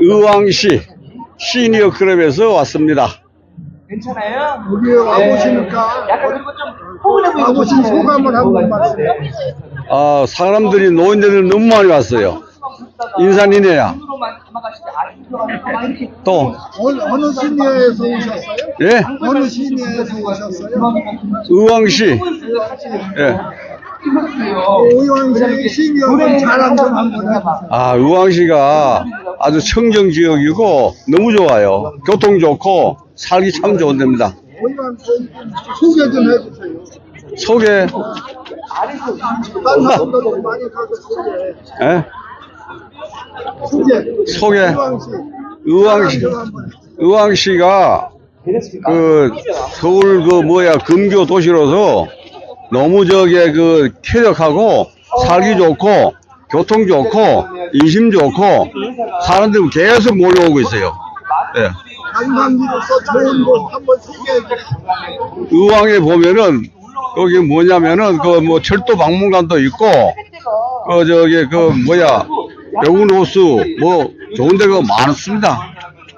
의왕시 시니어 클럽에서 왔습니다. 괜찮아요? 여기 와보시니까 약간 그리고 좀 포근해 보이고 와보신 소감을 한 번만 아, 사람들이 노인네들 너무 많이 왔어요. 인산이네야. 또, 어느, 어느 시니어에서 오셨어요? 예, 어느 시니어에서 오셨어요? 의왕시. 예. 의왕시 시니어분 자랑 좀 한번 해주세요. 아, 의왕시가 아주 청정 지역이고 너무 좋아요. 교통 좋고 살기 참 좋은 데입니다. 소개 좀 해주세요. 소개. 예? 소개. 소개. 의왕시. 해주세요. 의왕시가 그 서울 그 뭐야 금교 도시로서 너무 저게 그 쾌적하고 살기 좋고 교통 좋고 인심 좋고 사람들 계속 몰려오고 있어요. 예. 의왕에 보면은 거기 뭐냐면은 그 뭐 철도 박물관도 있고 그 저기 그 뭐야 배운 호수 뭐 좋은 데가 많습니다.